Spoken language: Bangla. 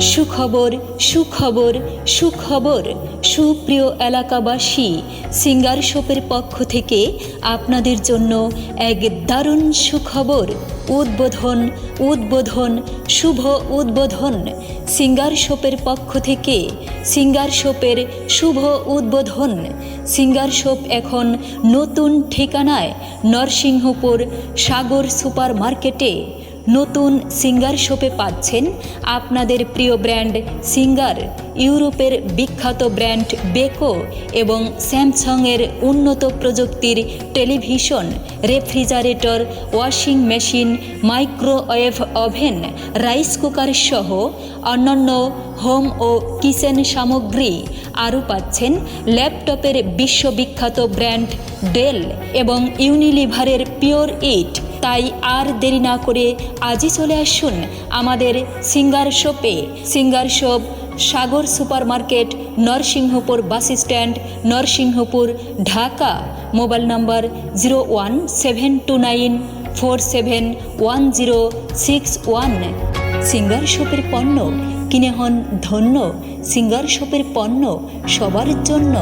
সুখবর সুখবর সুখবর। সুপ্রিয় এলাকাবাসী, সিঙ্গার শপের পক্ষ থেকে আপনাদের জন্য এক দারুণ সুখবর। উদ্বোধন উদ্বোধন, শুভ উদ্বোধন। সিঙ্গার শপের পক্ষ থেকে সিঙ্গার শপের শুভ উদ্বোধন। সিঙ্গার শপ এখন নতুন ঠিকানায় নরসিংহপুর সাগর সুপার মার্কেটে নতুন সিঙ্গার শপে পাচ্ছেন আপনাদের প্রিয় ব্র্যান্ড সিঙ্গার, ইউরোপের বিখ্যাত ব্র্যান্ড বেকো এবং স্যামসাংয়ের উন্নত প্রযুক্তির television, refrigerator, washing machine, microwave oven, rice cooker সহ অন্যান্য হোম ও কিচেন সামগ্রী আরও পাচ্ছেন ল্যাপটপের বিশ্ববিখ্যাত ব্র্যান্ড ডেল এবং ইউনিলিভারের পিওর ইট তাই আর দেরি না করে আজই চলে আসুন আমাদের সিঙ্গার শপে। Singer shop, Sagar super market Narsinghpur bus stand, Narsinghpur, Dhaka. Mobile number zero one seven two nine four seven one zero six one. Singer শপের পণ্য কিনে হন ধন্য। সিঙ্গার শপের পণ্য সবার জন্য।